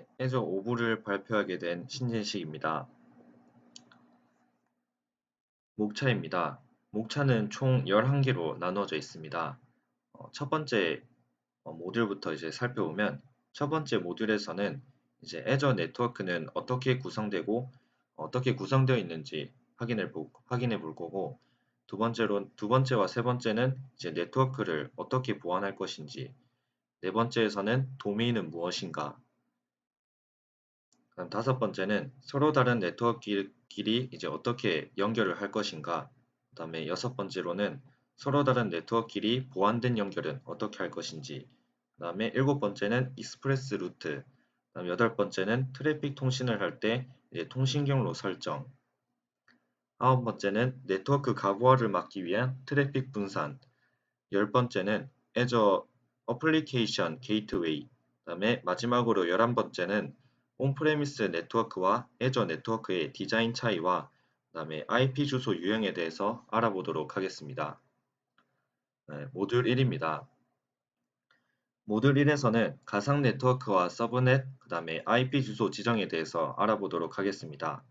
네, 애저 5부를 발표하게 된 신진식입니다. 목차입니다. 목차는 총 11개로 나누어져 있습니다. 어, 첫 번째 어, 모듈부터 이제 살펴보면 첫 번째 모듈에서는 이제 애저 네트워크는 어떻게 구성되고 어떻게 구성되어 있는지 확인을 보, 확인해 볼 거고 두 번째로 두 번째와 세 번째는 이제 네트워크를 어떻게 보완할 것인지 네 번째에서는 도메인은 무엇인가 다섯 번째는 서로 다른 네트워크끼리 이제 어떻게 연결을 할 것인가. 그 다음에 여섯 번째로는 서로 다른 네트워크끼리 보완된 연결은 어떻게 할 것인지. 그 다음에 일곱 번째는 익스프레스 루트. 그 다음 여덟 번째는 트래픽 통신을 할 때 통신 경로 설정. 아홉 번째는 네트워크 가부화를 막기 위한 트래픽 분산. 열 번째는 애저 어플리케이션 게이트웨이 그 다음에 마지막으로 열한 번째는 온프레미스 네트워크와 애저 네트워크의 디자인 차이와 그 다음에 IP 주소 유형에 대해서 알아보도록 하겠습니다. 네, 모듈 1입니다. 모듈 1에서는 가상 네트워크와 서브넷, 그 다음에 IP 주소 지정에 대해서 알아보도록 하겠습니다.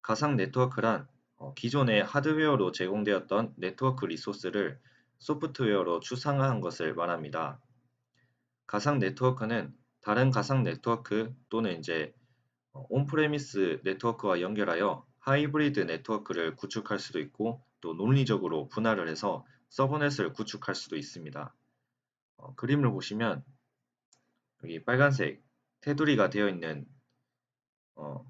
가상 네트워크란 어, 기존의 하드웨어로 제공되었던 네트워크 리소스를 소프트웨어로 추상화한 것을 말합니다. 가상 네트워크는 다른 가상 네트워크 또는 이제 온프레미스 네트워크와 연결하여 하이브리드 네트워크를 구축할 수도 있고 또 논리적으로 분할을 해서 서버넷을 구축할 수도 있습니다. 어, 그림을 보시면 여기 빨간색 테두리가 되어 있는 어,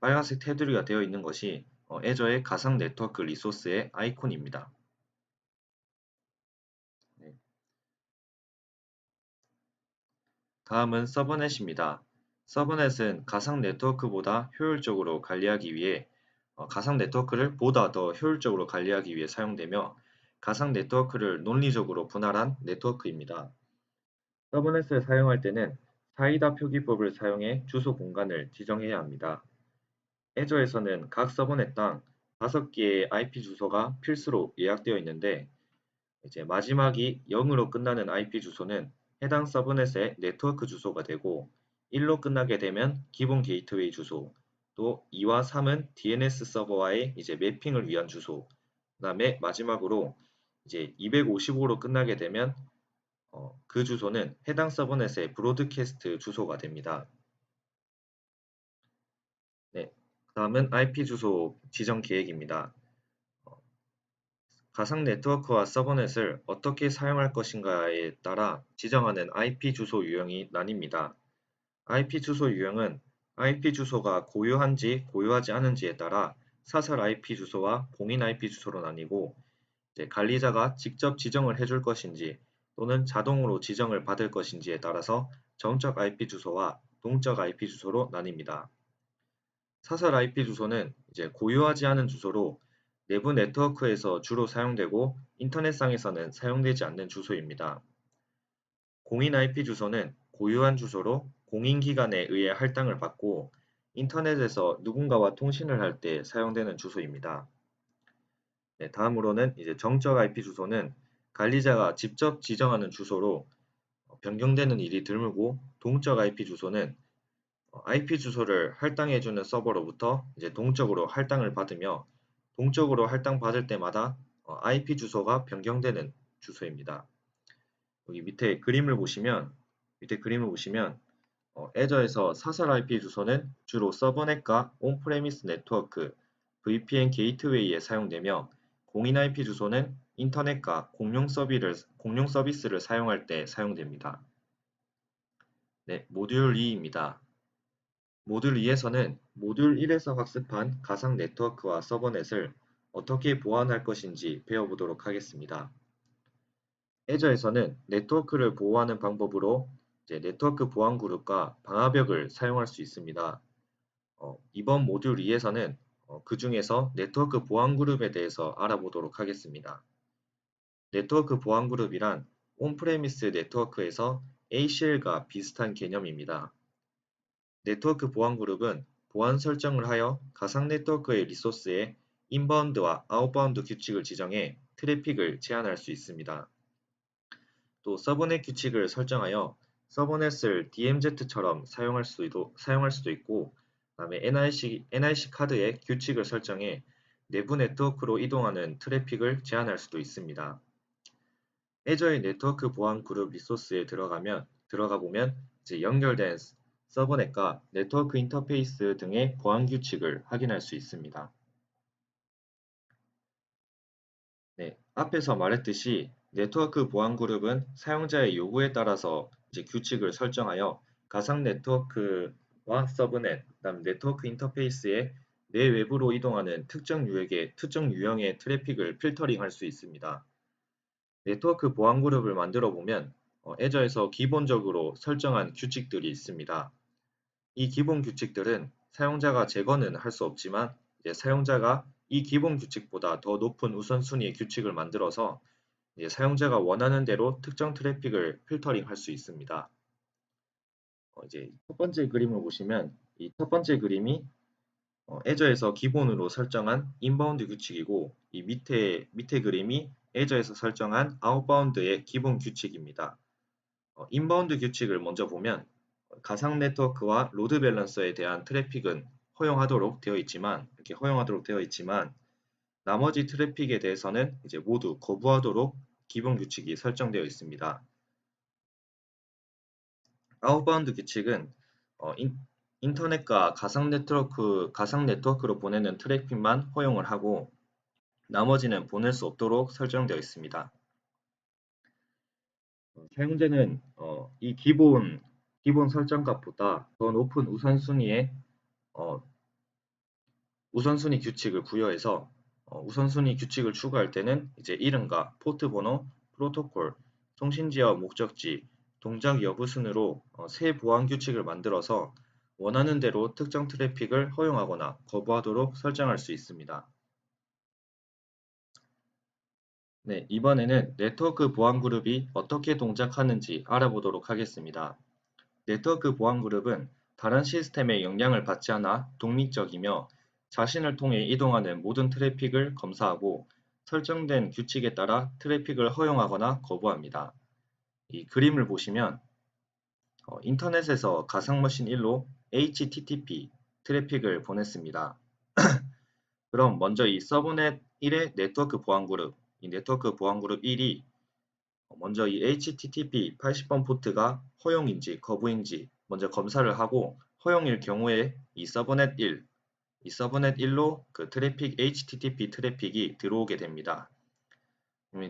빨간색 테두리가 되어 있는 것이 어, 애저의 가상 네트워크 리소스의 아이콘입니다. 다음은 서버넷입니다. 서버넷은 가상 네트워크보다 효율적으로 관리하기 위해 어, 가상 네트워크를 보다 더 효율적으로 관리하기 위해 사용되며 가상 네트워크를 논리적으로 분할한 네트워크입니다. 서버넷을 사용할 때는 사이다 표기법을 사용해 주소 공간을 지정해야 합니다. 애저에서는 각 서버넷당 5개의 IP 주소가 필수로 예약되어 있는데 이제 마지막이 0으로 끝나는 IP 주소는 해당 서버넷의 네트워크 주소가 되고 1로 끝나게 되면 기본 게이트웨이 주소, 또 2와 3은 DNS 서버와의 이제 매핑을 위한 주소, 그 다음에 마지막으로 이제 255로 끝나게 되면 어, 그 주소는 해당 서버넷의 브로드캐스트 주소가 됩니다. 네, 다음은 IP 주소 지정 계획입니다. 어, 가상 네트워크와 서버넷을 어떻게 사용할 것인가에 따라 지정하는 IP 주소 유형이 나뉩니다. IP 주소 유형은 IP 주소가 고유한지 고유하지 않은지에 따라 사설 IP 주소와 공인 IP 주소로 나뉘고 관리자가 직접 지정을 해줄 것인지 또는 자동으로 지정을 받을 것인지에 따라서 정적 IP 주소와 동적 IP 주소로 나뉩니다. 사설 IP 주소는 이제 고유하지 않은 주소로 내부 네트워크에서 주로 사용되고 인터넷상에서는 사용되지 않는 주소입니다. 공인 IP 주소는 고유한 주소로 공인기관에 의해 할당을 받고 인터넷에서 누군가와 통신을 할 때 사용되는 주소입니다. 네, 다음으로는 이제 정적 IP 주소는 관리자가 직접 지정하는 주소로 변경되는 일이 드물고 동적 IP 주소는 IP 주소를 할당해주는 서버로부터 이제 동적으로 할당을 받으며 동적으로 할당받을 때마다 IP 주소가 변경되는 주소입니다. 여기 밑에 그림을 보시면 밑에 그림을 보시면 어, 애저에서 사설 IP 주소는 주로 서버넷과 온프레미스 네트워크, VPN 게이트웨이에 사용되며 공인 IP 주소는 인터넷과 공용, 서비를, 공용 서비스를 사용할 때 사용됩니다. 네, 모듈 2입니다. 모듈 2에서는 모듈 1에서 학습한 가상 네트워크와 서버넷을 어떻게 보완할 것인지 배워보도록 하겠습니다. 애저에서는 네트워크를 보호하는 방법으로 네트워크 보안 그룹과 방화벽을 사용할 수 있습니다. 어, 이번 모듈 2에서는 어, 그 중에서 네트워크 보안 그룹에 대해서 알아보도록 하겠습니다. 네트워크 보안 그룹이란 온프레미스 네트워크에서 ACL과 비슷한 개념입니다. 네트워크 보안 그룹은 보안 설정을 하여 가상 네트워크의 리소스에 인바운드와 아웃바운드 규칙을 지정해 트래픽을 제한할 수 있습니다. 또 서브넷 규칙을 설정하여 서버넷을 DMZ처럼 사용할 수도, 사용할 수도 있고 그 다음에 NIC, NIC 카드의 규칙을 설정해 내부 네트워크로 이동하는 트래픽을 제한할 수도 있습니다. 애저의 네트워크 보안 그룹 리소스에 들어가면 들어가 보면 이제 연결된 서버넷과 네트워크 인터페이스 등의 보안 규칙을 확인할 수 있습니다. 네, 앞에서 말했듯이 네트워크 보안 그룹은 사용자의 요구에 따라서 규칙을 설정하여 가상 네트워크와 서브넷, 그다음 네트워크 인터페이스에 내 외부로 이동하는 특정 유형의 특정 유형의 트래픽을 필터링할 수 있습니다. 네트워크 보안 그룹을 만들어 보면 어, 애저에서 기본적으로 설정한 규칙들이 있습니다. 이 기본 규칙들은 사용자가 제거는 할 수 없지만 사용자가 이 기본 규칙보다 더 높은 우선순위의 규칙을 만들어서 사용자가 원하는 대로 특정 트래픽을 필터링 할 수 있습니다. 어, 이제 첫 번째 그림을 보시면 이 첫 번째 그림이 어, 애저에서 기본으로 설정한 인바운드 규칙이고 이 밑에 밑에 그림이 애저에서 설정한 아웃바운드의 기본 규칙입니다. 어, 인바운드 규칙을 먼저 보면 가상 네트워크와 로드 밸런서에 대한 트래픽은 허용하도록 되어 있지만 이렇게 허용하도록 되어 있지만 나머지 트래픽에 대해서는 이제 모두 거부하도록 기본 규칙이 설정되어 있습니다. 아웃바운드 규칙은 어, 인, 인터넷과 가상 네트워크 가상 네트워크로 보내는 트래픽만 허용을 하고 나머지는 보낼 수 없도록 설정되어 있습니다. 어, 사용자는 어, 이 기본 기본 설정값보다 더 높은 우선순위의 어, 우선순위 규칙을 부여해서 어, 우선순위 규칙을 추가할 때는 이제 이름과 포트 번호, 프로토콜, 통신지역 목적지, 동작 여부 순으로 어, 새 보안 규칙을 만들어서 원하는 대로 특정 트래픽을 허용하거나 거부하도록 설정할 수 있습니다. 네, 이번에는 네트워크 보안 그룹이 어떻게 동작하는지 알아보도록 하겠습니다. 네트워크 보안 그룹은 다른 시스템의 영향을 받지 않아 독립적이며 자신을 통해 이동하는 모든 트래픽을 검사하고 설정된 규칙에 따라 트래픽을 허용하거나 거부합니다. 이 그림을 보시면 어, 인터넷에서 가상머신 1로 HTTP 트래픽을 보냈습니다. 그럼 먼저 이 서브넷 1의 네트워크 보안 그룹, 이 네트워크 보안 그룹 1이 먼저 이 HTTP 80번 포트가 허용인지 거부인지 먼저 검사를 하고 허용일 경우에 이 서브넷 1, 이 서브넷 1로 그 트래픽 HTTP 트래픽이 들어오게 됩니다.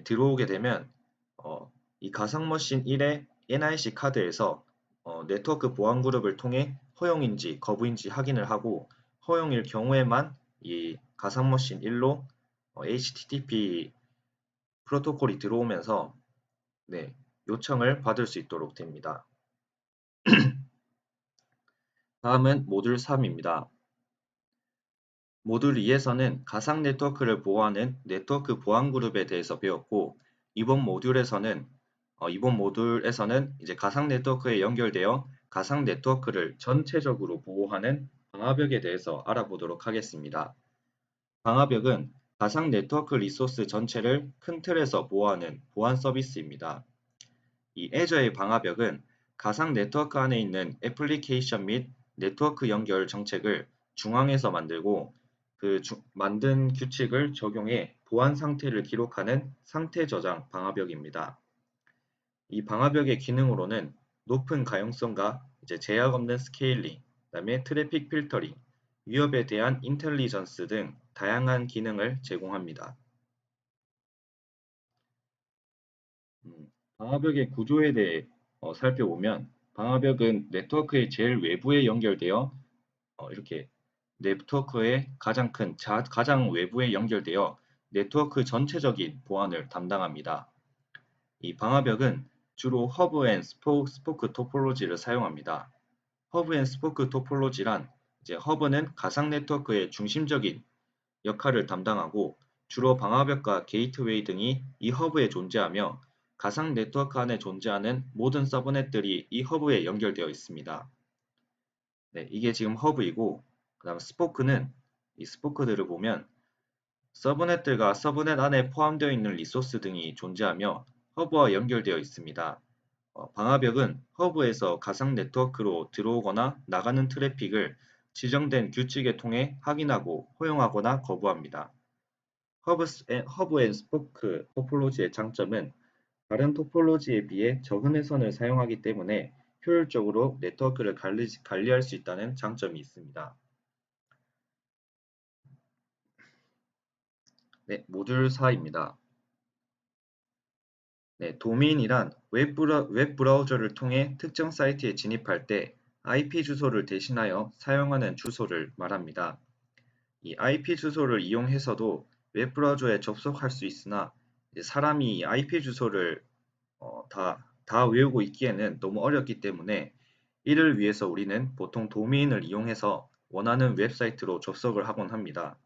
들어오게 되면 어, 이 가상머신 1의 NIC 카드에서 어, 네트워크 보안 그룹을 통해 허용인지 거부인지 확인을 하고 허용일 경우에만 이 가상머신 1로 어, HTTP 프로토콜이 들어오면서 네, 요청을 받을 수 있도록 됩니다. 다음은 모듈 3입니다. 모듈 2에서는 가상 네트워크를 보호하는 네트워크 보안 그룹에 대해서 배웠고 이번 모듈에서는 어, 이번 모듈에서는 이제 가상 네트워크에 연결되어 가상 네트워크를 전체적으로 보호하는 방화벽에 대해서 알아보도록 하겠습니다. 방화벽은 가상 네트워크 리소스 전체를 큰 틀에서 보호하는 보안 서비스입니다. 이 애저의 방화벽은 가상 네트워크 안에 있는 애플리케이션 및 네트워크 연결 정책을 중앙에서 만들고 그 주, 만든 규칙을 적용해 보안 상태를 기록하는 상태 저장 방화벽입니다. 이 방화벽의 기능으로는 높은 가용성과 이제 제약 없는 스케일링, 그다음에 트래픽 필터링, 위협에 대한 인텔리전스 등 다양한 기능을 제공합니다. 음, 방화벽의 구조에 대해 어, 살펴보면 방화벽은 네트워크의 제일 외부에 연결되어 어, 이렇게 네트워크의 가장 큰 자, 가장 외부에 연결되어 네트워크 전체적인 보안을 담당합니다. 이 방화벽은 주로 허브 앤 스포, 스포크 토폴로지를 사용합니다. 허브 앤 스포크 토폴로지란 이제 허브는 가상 네트워크의 중심적인 역할을 담당하고 주로 방화벽과 게이트웨이 등이 이 허브에 존재하며 가상 네트워크 안에 존재하는 모든 서브넷들이 이 허브에 연결되어 있습니다. 네, 이게 지금 허브이고 그 다음 스포크는 이 스포크들을 보면 서브넷들과 서브넷 안에 포함되어 있는 리소스 등이 존재하며 허브와 연결되어 있습니다. 어, 방화벽은 허브에서 가상 네트워크로 들어오거나 나가는 트래픽을 지정된 규칙에 통해 확인하고 허용하거나 거부합니다. 허브, 허브 앤 스포크 토폴로지의 장점은 다른 토폴로지에 비해 적은 회선을 사용하기 때문에 효율적으로 네트워크를 관리, 관리 할 수 있다는 장점이 있습니다. 네, 모듈 4입니다. 네, 도메인이란 웹브라, 웹브라우저를 통해 특정 사이트에 진입할 때 IP 주소를 대신하여 사용하는 주소를 말합니다. 이 IP 주소를 이용해서도 웹브라우저에 접속할 수 있으나 사람이 IP 주소를 어, 다, 다 외우고 있기에는 너무 어렵기 때문에 이를 위해서 우리는 보통 도메인을 이용해서 원하는 웹사이트로 접속을 하곤 합니다.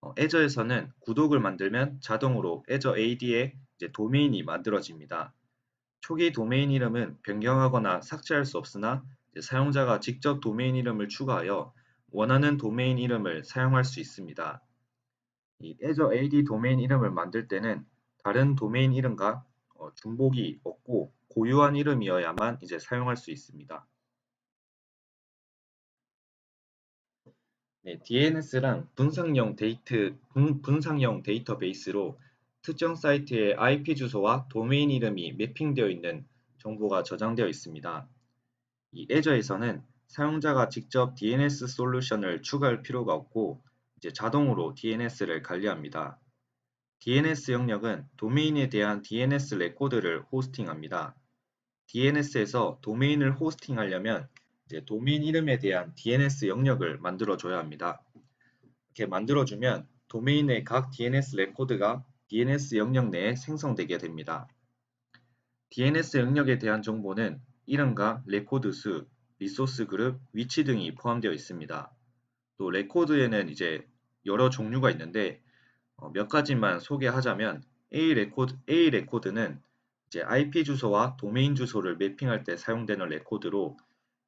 어, 애저에서는 구독을 만들면 자동으로 애저 AD에 도메인이 만들어집니다. 초기 도메인 이름은 변경하거나 삭제할 수 없으나 사용자가 직접 도메인 이름을 추가하여 원하는 도메인 이름을 사용할 수 있습니다. 이 애저 AD 도메인 이름을 만들 때는 다른 도메인 이름과 어, 중복이 없고 고유한 이름이어야만 이제 사용할 수 있습니다. 네, DNS란 분상형 데이트, 분, 분상형 데이터베이스로 특정 사이트의 IP 주소와 도메인 이름이 매핑되어 있는 정보가 저장되어 있습니다. 이 애저에서는 사용자가 직접 DNS 솔루션을 추가할 필요가 없고 이제 자동으로 DNS를 관리합니다. DNS 영역은 도메인에 대한 DNS 레코드를 호스팅합니다. DNS에서 도메인을 호스팅하려면 이제 도메인 이름에 대한 DNS 영역을 만들어줘야 합니다. 이렇게 만들어주면 도메인의 각 DNS 레코드가 DNS 영역 내에 생성되게 됩니다. DNS 영역에 대한 정보는 이름과 레코드 수, 리소스 그룹, 위치 등이 포함되어 있습니다. 또 레코드에는 이제 여러 종류가 있는데 어, 몇 가지만 소개하자면 A 레코드, A 레코드는 이제 IP 주소와 도메인 주소를 매핑할 때 사용되는 레코드로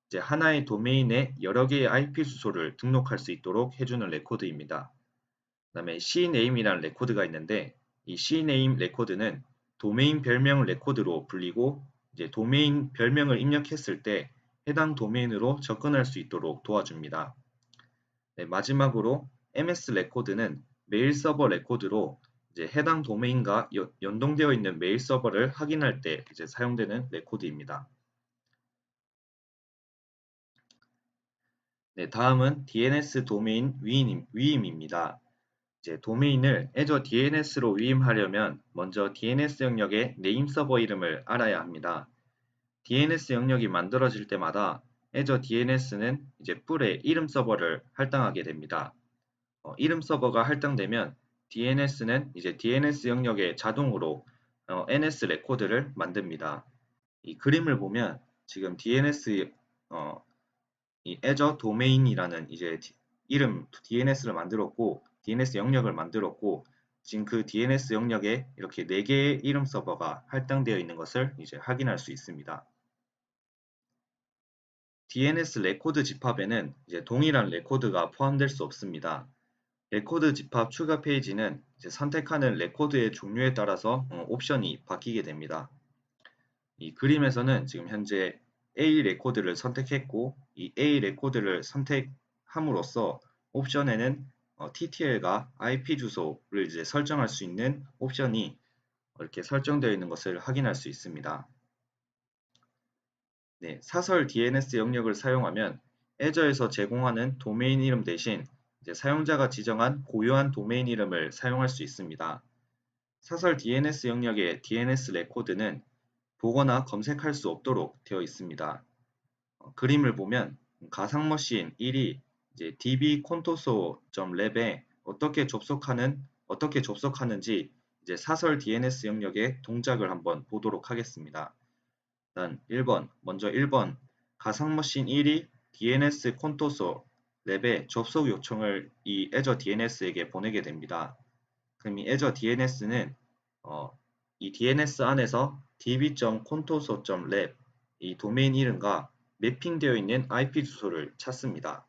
이제 하나의 도메인에 여러 개의 IP 주소를 등록할 수 있도록 해주는 레코드입니다. 그 다음에 CNAM이라는 레코드가 있는데 이 CNAME 레코드는 도메인 별명 레코드로 불리고 이제 도메인 별명을 입력했을 때 해당 도메인으로 접근할 수 있도록 도와줍니다. 네, 마지막으로 MS 레코드는 메일 서버 레코드로 이제 해당 도메인과 연동되어 있는 메일 서버를 확인할 때 이제 사용되는 레코드입니다. 네, 다음은 DNS 도메인 위임, 위임입니다. 이제 도메인을 애저 DNS로 위임하려면 먼저 DNS 영역의 네임 서버 이름을 알아야 합니다. DNS 영역이 만들어질 때마다 애저 DNS는 이제 뿔의 이름 서버를 할당하게 됩니다. 어, 이름 서버가 할당되면 DNS는 이제 DNS 영역에 자동으로 어, NS 레코드를 만듭니다. 이 그림을 보면 지금 DNS 어, 이 Azure Domain이라는 이제 이름 DNS를 만들었고 DNS 영역을 만들었고 지금 그 DNS 영역에 이렇게 4개의 이름 서버가 할당되어 있는 것을 이제 확인할 수 있습니다. DNS 레코드 집합에는 이제 동일한 레코드가 포함될 수 없습니다. 레코드 집합 추가 페이지는 선택하는 레코드의 종류에 따라서 어, 옵션이 바뀌게 됩니다. 이 그림에서는 지금 현재 A 레코드를 선택했고 이 A 레코드를 선택함으로써 옵션에는 어, TTL과 IP 주소를 이제 설정할 수 있는 옵션이 이렇게 설정되어 있는 것을 확인할 수 있습니다. 네, 사설 DNS 영역을 사용하면 애저에서 제공하는 도메인 이름 대신 사용자가 지정한 고유한 도메인 이름을 사용할 수 있습니다. 사설 DNS 영역의 DNS 레코드는 보거나 검색할 수 없도록 되어 있습니다. 어, 그림을 보면 가상머신 1이 이제 dbcontoso.lab에 어떻게 접속하는 어떻게 접속하는지 이제 사설 DNS 영역의 동작을 한번 보도록 하겠습니다. 일단 1번 먼저 1번 가상머신 1이 DNS 콘토소 랩에 접속 요청을 이 Azure DNS에게 보내게 됩니다. 그럼 이 Azure DNS는 어, 이 DNS 안에서 db.contoso.lab 이 도메인 이름과 매핑되어 있는 IP 주소를 찾습니다.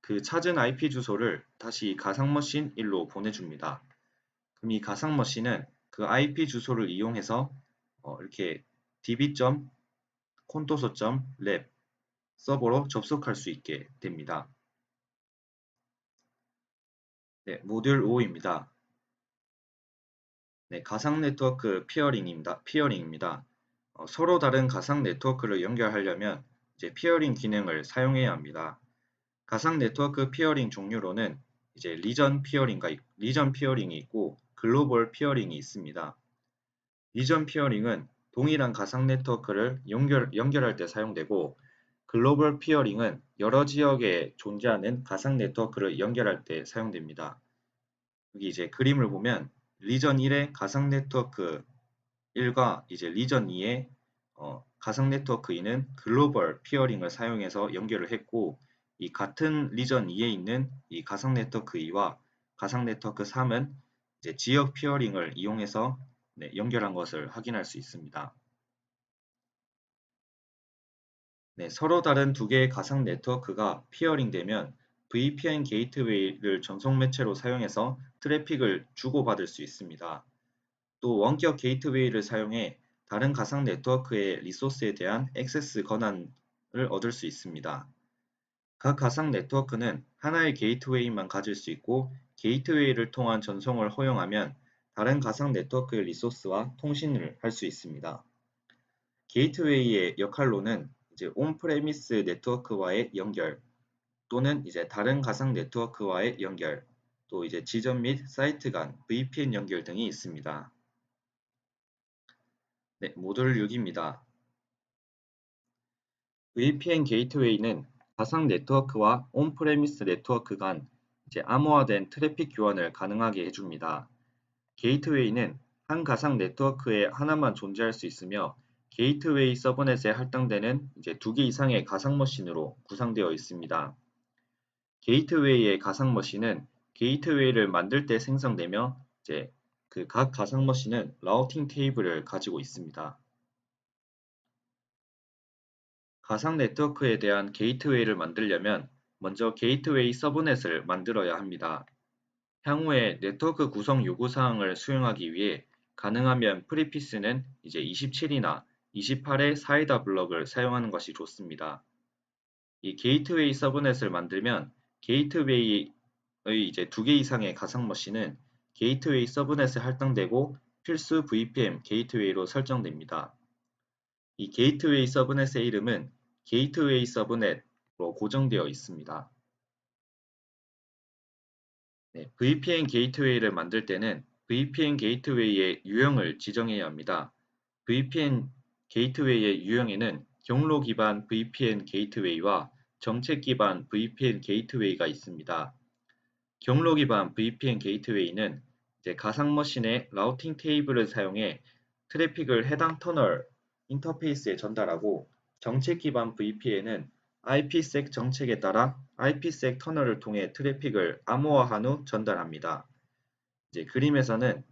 그 찾은 IP 주소를 다시 가상 머신 1로 보내줍니다. 그럼 이 가상 머신은 그 IP 주소를 이용해서 어, 이렇게 db.contoso.lab 서버로 접속할 수 있게 됩니다. 네, 모듈 5입니다. 네, 가상 네트워크 피어링입니다. 피어링입니다. 어, 서로 다른 가상 네트워크를 연결하려면 이제 피어링 기능을 사용해야 합니다. 가상 네트워크 피어링 종류로는 이제 리전 피어링과 리전 피어링이 있고 글로벌 피어링이 있습니다. 리전 피어링은 동일한 가상 네트워크를 연결, 연결할 때 사용되고 글로벌 피어링은 여러 지역에 존재하는 가상 네트워크를 연결할 때 사용됩니다. 여기 이제 그림을 보면 리전 1의 가상 네트워크 1과 이제 리전 2의 어, 가상 네트워크 2는 글로벌 피어링을 사용해서 연결을 했고 이 같은 리전 2에 있는 이 가상 네트워크 2와 가상 네트워크 3은 이제 지역 피어링을 이용해서 네, 연결한 것을 확인할 수 있습니다. 네, 서로 다른 두 개의 가상 네트워크가 피어링 되면 VPN 게이트웨이를 전송 매체로 사용해서 트래픽을 주고받을 수 있습니다. 또 원격 게이트웨이를 사용해 다른 가상 네트워크의 리소스에 대한 액세스 권한을 얻을 수 있습니다. 각 가상 네트워크는 하나의 게이트웨이만 가질 수 있고 게이트웨이를 통한 전송을 허용하면 다른 가상 네트워크의 리소스와 통신을 할 수 있습니다. 게이트웨이의 역할로는 이제 온프레미스 네트워크와의 연결, 또는 이제 다른 가상 네트워크와의 연결, 또 이제 지점 및 사이트 간 VPN 연결 등이 있습니다. 네, 모듈 6입니다. VPN 게이트웨이는 가상 네트워크와 온프레미스 네트워크 간 이제 암호화된 트래픽 교환을 가능하게 해줍니다. 게이트웨이는 한 가상 네트워크에 하나만 존재할 수 있으며 게이트웨이 서버넷에 할당되는 이제 두 개 이상의 가상 머신으로 구성되어 있습니다. 게이트웨이의 가상 머신은 게이트웨이를 만들 때 생성되며 이제 그 각 가상 머신은 라우팅 테이블을 가지고 있습니다. 가상 네트워크에 대한 게이트웨이를 만들려면 먼저 게이트웨이 서브넷을 만들어야 합니다. 향후에 네트워크 구성 요구사항을 수행하기 위해 가능하면 프리피스는 이제 27이나 28의 사이다 블럭을 사용하는 것이 좋습니다. 이 게이트웨이 서브넷을 만들면 게이트웨이의 이제 두 개 이상의 가상 머신은 게이트웨이 서브넷에 할당되고 필수 VPN 게이트웨이로 설정됩니다. 이 게이트웨이 서브넷의 이름은 게이트웨이 서브넷으로 고정되어 있습니다. 네, VPN 게이트웨이를 만들 때는 VPN 게이트웨이의 유형을 지정해야 합니다. VPN 게이트웨이의 유형에는 경로 기반 VPN 게이트웨이와 정책 기반 VPN 게이트웨이가 있습니다. 경로 기반 VPN 게이트웨이는 가상 머신의 라우팅 테이블을 사용해 트래픽을 해당 터널 인터페이스에 전달하고 정책 기반 VPN은 IPsec 정책에 따라 IPsec 터널을 통해 트래픽을 암호화한 후 전달합니다. 이제 그림에서는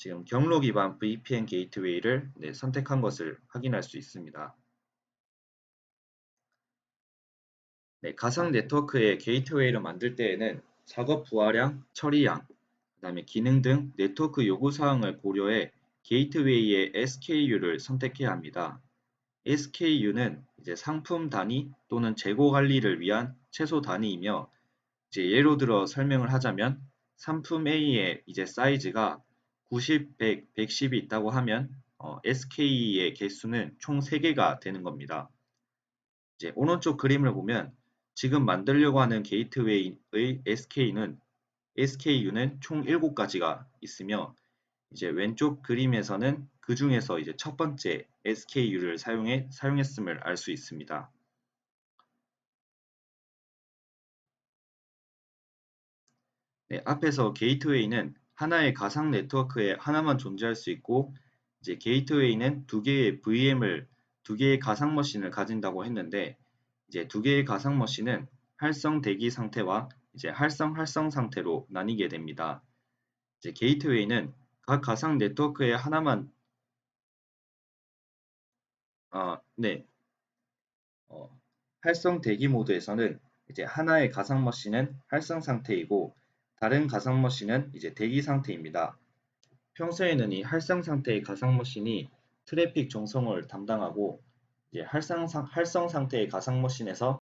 지금 경로 기반 VPN 게이트웨이를 네, 선택한 것을 확인할 수 있습니다. 네, 가상 네트워크의 게이트웨이를 만들 때에는 작업 부하량, 처리량, 그 다음에 기능 등 네트워크 요구사항을 고려해 게이트웨이의 SKU를 선택해야 합니다. SKU는 이제 상품 단위 또는 재고 관리를 위한 최소 단위이며 이제 예로 들어 설명을 하자면 상품 A의 이제 사이즈가 90, 100, 110이 있다고 하면 어, SK의 개수는 총 3개가 되는 겁니다. 이제 오른쪽 그림을 보면 지금 만들려고 하는 게이트웨이의 SK는 SKU는 총 7가지가 있으며 이제 왼쪽 그림에서는 그 중에서 이제 첫 번째 SKU를 사용해 사용했음을 알 수 있습니다. 네, 앞에서 게이트웨이는 하나의 가상 네트워크에 하나만 존재할 수 있고 이제 게이트웨이는 두 개의 VM을 두 개의 가상 머신을 가진다고 했는데 이제 두 개의 가상 머신은 활성 대기 상태와 이제 활성 활성 상태로 나뉘게 됩니다. 이제 게이트웨이는 각 가상 네트워크에 하나만 아, 네. 어, 활성 대기 모드에서는 이제 하나의 가상 머신은 활성 상태이고 다른 가상 머신은 이제 대기 상태입니다. 평소에는 이 활성 상태의 가상 머신이 트래픽 종송을 담당하고 이제 활성, 상- 활성 상태의 가상 머신에서